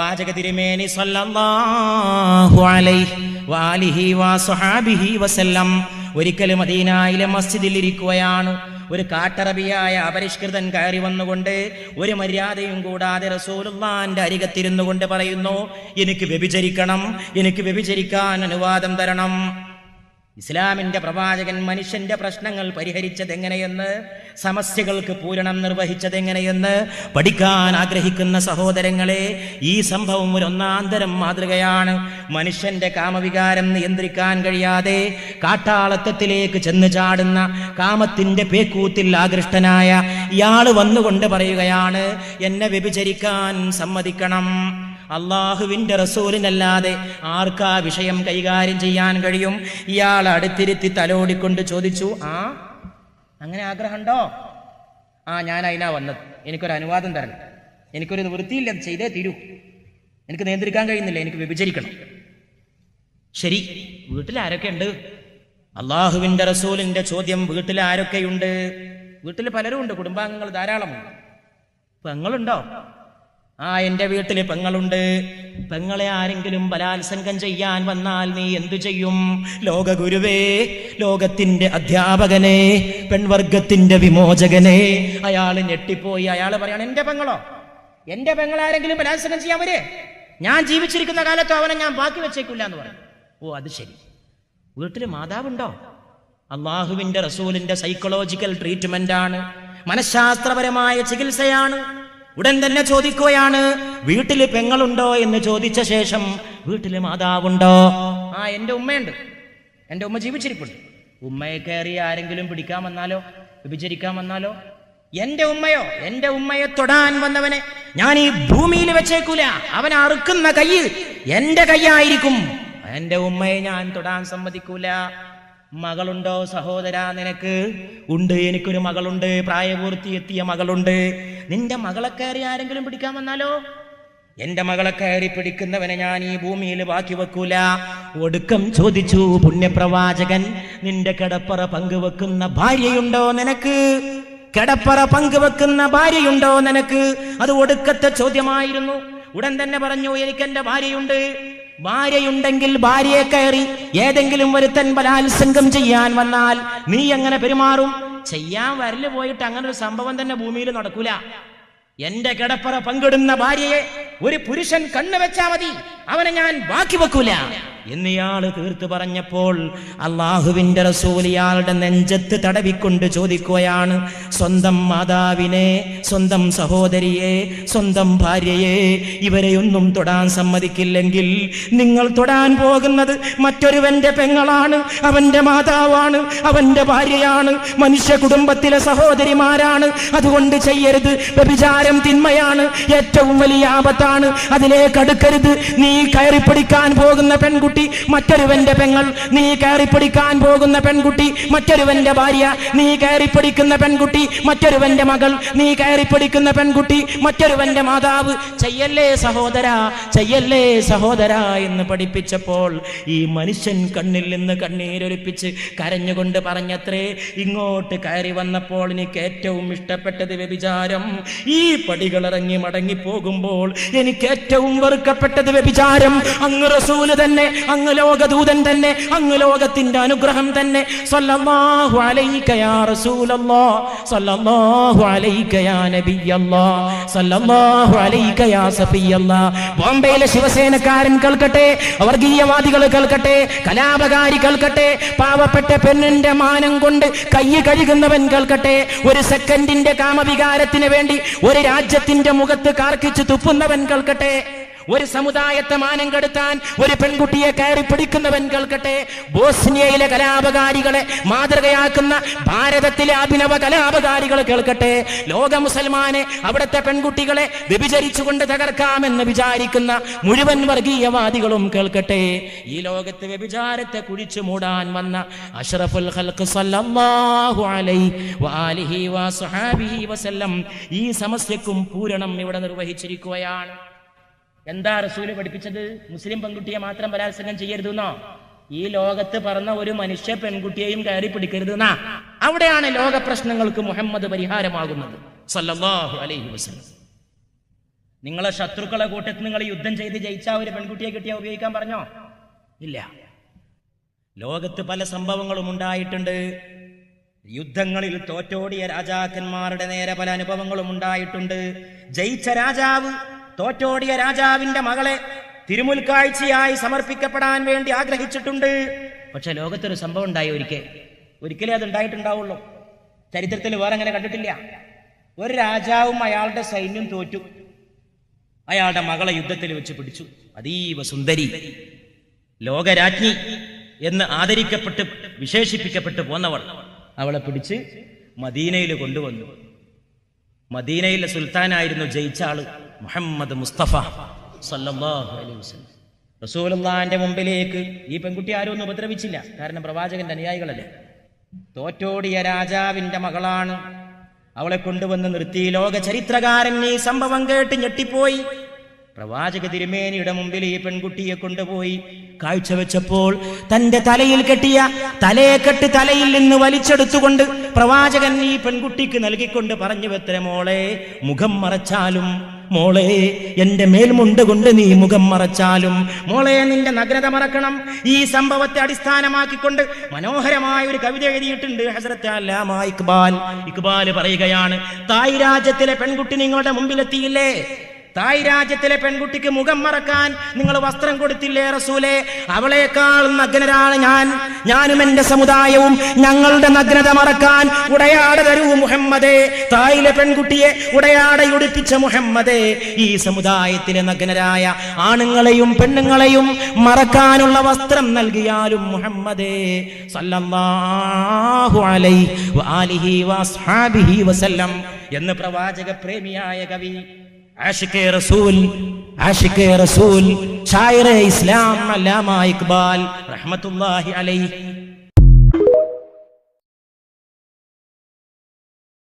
വാചക തിരുമേനി സല്ലല്ലാഹു അലൈഹി വസല്ലം. ഒരിക്കൽ മദീനായിലെ മസ്ജിദിൽ ഇരിക്കുകയാണ്. ഒരു കാട്ടറബിയായ അപരിഷ്കൃതൻ കയറി വന്നുകൊണ്ട് ഒരു മര്യാദയും കൂടാതെ റസൂലുള്ളാന്റെ അരികത്തിരുന്നു കൊണ്ട് പറയുന്നു എനിക്ക് വ്യഭിചരിക്കണം എനിക്ക് വ്യഭിചരിക്കാൻ അനുവാദം തരണം. ഇസ്ലാമിന്റെ പ്രവാചകൻ മനുഷ്യന്റെ പ്രശ്നങ്ങൾ പരിഹരിച്ചത് എങ്ങനെയെന്ന് സമസ്യകൾക്ക് പൂരണം നിർവഹിച്ചത് എങ്ങനെയെന്ന് പഠിക്കാൻ ആഗ്രഹിക്കുന്ന സഹോദരങ്ങളെ ഈ സംഭവം ഒരു ഒന്നാന്തരം മാതൃകയാണ്. മനുഷ്യന്റെ കാമവികാരം നിയന്ത്രിക്കാൻ കഴിയാതെ കാട്ടാളത്തത്തിലേക്ക് ചെന്ന് ചാടുന്ന കാമത്തിന്റെ പേക്കൂത്തിൽ ആകൃഷ്ടനായ ഇയാൾ വന്നുകൊണ്ട് പറയുകയാണ് എന്നെ വ്യഭിചരിക്കാൻ സമ്മതിക്കണം. അള്ളാഹുവിന്റെ റസൂലിനല്ലാതെ ആർക്കാ വിഷയം കൈകാര്യം ചെയ്യാൻ കഴിയും? ഇയാൾ അടുത്തിരുത്തി തലോടിക്കൊണ്ട് ചോദിച്ചു ആ അങ്ങനെ ആഗ്രഹമുണ്ടോ? ആ ഞാൻ അതിനാ വന്നത്. എനിക്കൊരു അനുവാദം തരണം. എനിക്കൊരു നിവൃത്തിയില്ല. ചെയ്തേ തീരൂ. എനിക്ക് നിയന്ത്രിക്കാൻ കഴിയുന്നില്ല. എനിക്ക് വിഭജിക്കണം ശരി. വീട്ടിൽ ആരൊക്കെ ഉണ്ട് അള്ളാഹുവിന്റെ റസൂലിന്റെ ചോദ്യം വീട്ടിൽ ആരൊക്കെയുണ്ട് വീട്ടിൽ പലരും ഉണ്ട് കുടുംബാംഗങ്ങൾ ധാരാളമുണ്ട്. പെങ്ങളുണ്ടോ? ആ എന്റെ വീട്ടിൽ പെങ്ങളുണ്ട്. പെങ്ങളെ ആരെങ്കിലും ബലാത്സംഗം ചെയ്യാൻ വന്നാൽ നീ എന്തു ചെയ്യും? ലോകഗുരുവേ ലോകത്തിന്റെ അധ്യാപകനെ പെൺവർഗത്തിന്റെ വിമോചകനെ അയാൾ ഞെട്ടിപ്പോയി. അയാൾ പറയാണ് എന്റെ പെങ്ങളോ എന്റെ പെങ്ങളാരെങ്കിലും ബലാത്സംഗം ചെയ്യാൻ വരെ? ഞാൻ ജീവിച്ചിരിക്കുന്ന കാലത്ത് അവനെ ഞാൻ ബാക്കി വെച്ചേക്കില്ല എന്ന് പറഞ്ഞു ഓ അത് ശരി. വീട്ടിൽ മാതാവുണ്ടോ? അള്ളാഹുവിന്റെ റസൂലിന്റെ സൈക്കോളജിക്കൽ ട്രീറ്റ്മെന്റ് ആണ്. മനഃശാസ്ത്രപരമായ ചികിത്സയാണ്. ഉടൻ തന്നെ ചോദിക്കുകയാണ് വീട്ടിൽ പെങ്ങളുണ്ടോ? എന്ന് ചോദിച്ച ശേഷം വീട്ടിൽ മാതാവുണ്ടോ? ആ എന്റെ ഉമ്മയുണ്ട്. എന്റെ ഉമ്മ ജീവിച്ചിരിപ്പുണ്ട്. ഉമ്മയെ കയറി ആരെങ്കിലും പിടിക്കാൻ വന്നാലോ? വിഭജിക്കാൻ വന്നാലോ? എന്റെ ഉമ്മയോ? എന്റെ ഉമ്മയെ തൊടാൻ വന്നവനെ ഞാൻ ഈ ഭൂമിയിൽ വെച്ചേക്കൂല. അവൻ അറുക്കുന്ന കയ്യിൽ എന്റെ കൈയായിരിക്കും എന്റെ ഉമ്മയെ ഞാൻ തൊടാൻ സമ്മതിക്കൂല. മകളുണ്ടോ സഹോദര നിനക്ക്? ഉണ്ട് എനിക്കൊരു മകളുണ്ട്. പ്രായപൂർത്തി എത്തിയ മകളുണ്ട്. നിന്റെ മകളെ കയറി ആരെങ്കിലും പിടിക്കാൻ വന്നാലോ? എന്റെ മകളെ കയറി പിടിക്കുന്നവനെ ഞാൻ ഈ ഭൂമിയിൽ ബാക്കി വെക്കൂല. ഒടുക്കം ചോദിച്ചു പുണ്യപ്രവാചകൻ നിന്റെ കിടപ്പറ പങ്കുവെക്കുന്ന ഭാര്യയുണ്ടോ നിനക്ക്? കിടപ്പറ പങ്കുവെക്കുന്ന ഭാര്യയുണ്ടോ നിനക്ക്? അത് ഒടുക്കത്തെ ചോദ്യമായിരുന്നു. ഉടൻ തന്നെ പറഞ്ഞു എനിക്ക് എന്റെ ഭാര്യയുണ്ട്. ഭാര്യയുണ്ടെങ്കിൽ ഭാര്യയെ കയറി ഏതെങ്കിലും ഒരുത്തൻ ബലാത്സംഗം ചെയ്യാൻ വന്നാൽ നീ എങ്ങനെ പെരുമാറും? ചെയ്യാൻ വരൽ പോയിട്ട് അങ്ങനെ ഒരു സംഭവം തന്നെ ഭൂമിയിൽ നടക്കൂല. എന്റെ കിടപ്പറ പങ്കിടുന്ന ഭാര്യയെ ഒരു പുരുഷൻ കണ്ണു വെച്ചാ മതി. അവനെ ഞാൻ ബാക്കി വെക്കൂല. എന്നിയാൾ തീർത്തു പറഞ്ഞപ്പോൾ അള്ളാഹുവിന്റെ റസൂൽ ഇയാളുടെ നെഞ്ചത്ത് തടവിക്കൊണ്ട് ചോദിക്കുകയാണ് സ്വന്തം മാതാവിനെ സ്വന്തം സഹോദരിയെ സ്വന്തം ഭാര്യയെ ഇവരെയൊന്നും തൊടാൻ സമ്മതിക്കില്ലെങ്കിൽ നിങ്ങൾ തൊടാൻ പോകുന്നത് മറ്റൊരുവന്റെ പെങ്ങളാണ് അവന്റെ മാതാവാണ് അവന്റെ ഭാര്യയാണ് മനുഷ്യ കുടുംബത്തിലെ സഹോദരിമാരാണ്. അതുകൊണ്ട് ചെയ്യരുത്. വ്യഭിചാരം തിന്മയാണ് ഏറ്റവും വലിയ ആപത്താണ്. അതിലേക്ക് അടുക്കരുത്. നീ കയറിപ്പിടിക്കാൻ പോകുന്ന പെൺകുട്ടി മറ്റൊരുവന്റെ പെങ്ങൾ. നീ കയറിപ്പിടിക്കാൻ പോകുന്ന പെൺകുട്ടി മറ്റൊരുവന്റെ ഭാര്യ. നീ കയറിപ്പിടിക്കുന്ന പെൺകുട്ടി മറ്റൊരുവന്റെ മകൾ. നീ കയറിപ്പിടിക്കുന്ന പെൺകുട്ടി മറ്റൊരുവന്റെ മാതാവ്. ചെയ്യല്ലേ സഹോദര ചെയ്യല്ലേ സഹോദര എന്ന് പഠിപ്പിച്ചപ്പോൾ ഈ മനുഷ്യൻ കണ്ണിൽ നിന്ന് കണ്ണീരൊലിപ്പിച്ച് കരഞ്ഞുകൊണ്ട് പറഞ്ഞത്രേ ഇങ്ങോട്ട് കയറി വന്നപ്പോൾ എനിക്ക് ഏറ്റവും ഇഷ്ടപ്പെട്ടത് വ്യഭിചാരം. ഈ പടികളിറങ്ങി മടങ്ങി പോകുമ്പോൾ എനിക്ക് ഏറ്റവും വെറുക്കപ്പെട്ടത് വ്യഭിചാരം. അങ്ങ് റസൂൽ തന്നെ അങ്ങ് ലോകദൂതൻ തന്നെ അങ്ങ് ലോകത്തിന്റെ അനുഗ്രഹം തന്നെ. സല്ലല്ലാഹു യാ സല്ലല്ലാഹു യാ സല്ലല്ലാഹു യാ ബോംബെയിലെ ശിവസേനക്കാരൻ കേൾക്കട്ടെ വർഗീയവാദികൾ കേൾക്കട്ടെ കലാപകാരി കേൾക്കട്ടെ പാവപ്പെട്ട പെണ്ണിന്റെ മാനം കൊണ്ട് കൈ കഴുകുന്നവൻ കേൾക്കട്ടെ ഒരു സെക്കൻഡിന്റെ കാമവികാരത്തിന് വേണ്ടി ഒരു രാജ്യത്തിന്റെ മുഖത്ത് കാർക്കിച്ച് തുപ്പുന്നവൻ കേൾക്കട്ടെ. ഒരു സമുദായത്തെ മാനം കെടുത്താൻ ഒരു പെൺകുട്ടിയെ കയറി പിടിക്കുന്നവൻ കേൾക്കട്ടെ? ബോസ്നിയയിലെ കലാപകാരികളെ മാതൃകയാക്കുന്ന ഭാരതത്തിലെ അഭിനവ കലാപകാരികൾ കേൾക്കട്ടെ? ലോക മുസൽമാനെ അവിടുത്തെ പെൺകുട്ടികളെ വ്യഭിചരിച്ചുകൊണ്ട് തകർക്കാമെന്ന് വിചാരിക്കുന്ന മുഴുവൻ വർഗീയവാദികളും കേൾക്കട്ടെ? ഈ ലോകത്ത് വ്യഭിചാരത്തെ കുഴിച്ചു മൂടാൻ വന്ന അഷറഫുൽ ഈ സമസ്യക്കും പൂരണം ഇവിടെ നിർവഹിച്ചിരിക്കുകയാണ്. എന്താ റസൂൽ പഠിപ്പിച്ചത്? മുസ്ലിം പെൺകുട്ടിയെ മാത്രം ബലാത്സംഗം ചെയ്യരുതെന്നോ? ഈ ലോകത്ത് പറഞ്ഞ ഒരു മനുഷ്യ പെൺകുട്ടിയെയും കയറി പിടിക്കരുതെന്നാ? അവിടെയാണ് ലോക പ്രശ്നങ്ങൾക്ക് മുഹമ്മദ് പരിഹാരമാകുന്നത്. സല്ലല്ലാഹു അലൈഹി വസല്ലം. നിങ്ങളെ ശത്രുക്കളെ കൂട്ടത്തിൽ നിങ്ങൾ യുദ്ധം ചെയ്ത് ജയിച്ച ഒരു പെൺകുട്ടിയെ കിട്ടിയാൽ ഉപയോഗിക്കാൻ പറഞ്ഞോ? ഇല്ല. ലോകത്ത് പല സംഭവങ്ങളും ഉണ്ടായിട്ടുണ്ട്. യുദ്ധങ്ങളിൽ തോറ്റോടിയ രാജാക്കന്മാരുടെ നേരെ പല അനുഭവങ്ങളും ഉണ്ടായിട്ടുണ്ട്. ജയിച്ച രാജാവ് തോറ്റോടിയ രാജാവിന്റെ മകളെ തിരുമുൽക്കാഴ്ചയായി സമർപ്പിക്കപ്പെടാൻ വേണ്ടി ആഗ്രഹിച്ചിട്ടുണ്ട്. പക്ഷെ ലോകത്തൊരു സംഭവം ഉണ്ടായി ഒരിക്കൽ. ഒരിക്കലേ അത് ഉണ്ടായിട്ടുണ്ടാവുള്ളൂ. ചരിത്രത്തിൽ വേറെ അങ്ങനെ കണ്ടിട്ടില്ല. ഒരു രാജാവും അയാളുടെ സൈന്യം തോറ്റു. അയാളുടെ മകളെ യുദ്ധത്തിൽ വെച്ച് പിടിച്ചു. അതീവ സുന്ദരി ലോകരാജ്ഞി എന്ന് ആദരിക്കപ്പെട്ട് വിശേഷിപ്പിക്കപ്പെട്ട് പോന്നവൾ അവളെ പിടിച്ച് മദീനയിൽ കൊണ്ടുവന്നു. മദീനയിലെ സുൽത്താനായിരുന്നു ജയിച്ച ആൾ. മുഹമ്മദ് മുസ്തഫ സല്ലല്ലാഹു അലൈഹി റസൂലുള്ളാന്റെ മുമ്പിലേക്ക് ഈ പെൺകുട്ടി ആരും ഒന്നും ഉപദ്രവിച്ചില്ല. കാരണം പ്രവാചകന്റെ അനുയായികളല്ലേ? തോറ്റോടിയ രാജാവിന്റെ മകളാണ് അവളെ കൊണ്ടുവന്ന് നിർത്തി. ലോക ചരിത്രകാരൻ ഈ സംഭവം കേട്ട് ഞെട്ടിപ്പോയി. പ്രവാചക തിരുമേനിയുടെ മുമ്പിൽ ഈ പെൺകുട്ടിയെ കൊണ്ടുപോയി. കാഴ്ചവെച്ചപ്പോൾ തന്റെ തലയിൽ കെട്ടിയ തലയെക്കെട്ട് തലയിൽ നിന്ന് വലിച്ചെടുത്തുകൊണ്ട് പ്രവാചകൻ ഈ പെൺകുട്ടിക്ക് നൽകിക്കൊണ്ട് പറഞ്ഞു വെത്ര മോളെ മുഖം മറച്ചാലും മോളെ എന്റെ മേൽമുണ്ട് കൊണ്ട് നീ മുഖം മറച്ചാലും മോളെ നിന്റെ നഗ്നത മറക്കണം. ഈ സംഭവത്തെ അടിസ്ഥാനമാക്കിക്കൊണ്ട് മനോഹരമായ ഒരു കവിത എഴുതിയിട്ടുണ്ട് ഹസരത്ത് അല്ലാമ ഇക്ബാൽ. ഇക്ബാൽ പറയുകയാണ് തായ് രാജ്യത്തിലെ പെൺകുട്ടി നിങ്ങളുടെ മുമ്പിലെത്തിയില്ലേ? തായ് രാജ്യത്തിലെ പെൺകുട്ടിക്ക് മുഖം മറക്കാൻ നിങ്ങൾ വസ്ത്രം കൊടുത്തില്ലേ റസൂലെ? അവളേക്കാൾ നഗ്നരാണ് ഞാൻ. ഞാനും എന്റെ സമുദായവും ഞങ്ങളുടെ നഗ്നത മറക്കാൻ ഉടയാട തരൂ മുഹമ്മദേ. തായിലെ പെൺകുട്ടിയെ ഉടയാട ഉടുപ്പിച്ച മുഹമ്മദേ. ഈ സമുദായത്തിലെ നഗ്നരായ ആണുങ്ങളെയും പെണ്ണുങ്ങളെയും മറക്കാനുള്ള വസ്ത്രം നൽകിയാലും മുഹമ്മദേ. സല്ലല്ലാഹു അലൈഹി വാലിഹി വസ്ഹാബിഹി വസല്ലം. എന്ന് പ്രവാചക പ്രേമിയായ കവി ആഷിഖെ റസൂൽ ആഷിഖെ റസൂൽ ഷായറെ ഇസ്ലാം അല്ലാമ ഇക്ബാൽ റഹ്മത്തുള്ളാഹി അലൈഹി